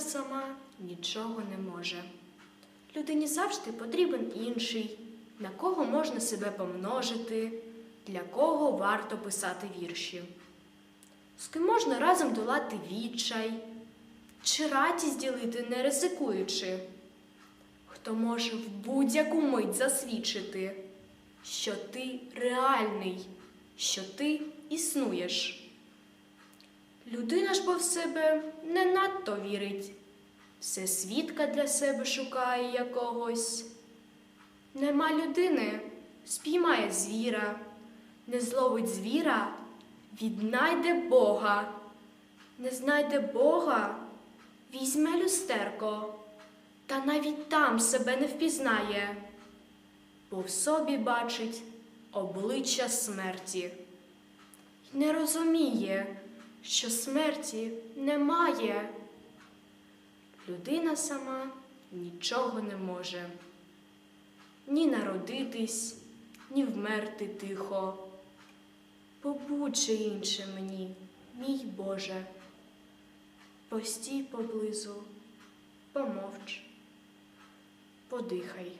сама нічого не може. Людині завжди потрібен інший, на кого можна себе помножити, для кого варто писати вірші. З ким можна разом долати відчай, чи радість ділити, не ризикуючи, хто може в будь-яку мить засвідчити, що ти реальний, що ти існуєш. Людина ж бо в себе не надто вірить, все свідка для себе шукає якогось. Нема людини, спіймає звіра, не зловить звіра, віднайде Бога, не знайде Бога, візьме люстерко, та навіть там себе не впізнає, бо в собі бачить обличчя смерті. Не розуміє, що смерті немає. Людина сама нічого не може ні народитись, ні вмерти тихо. Побудь же інше мені, мій Боже, постій поблизу, помовч, подихай.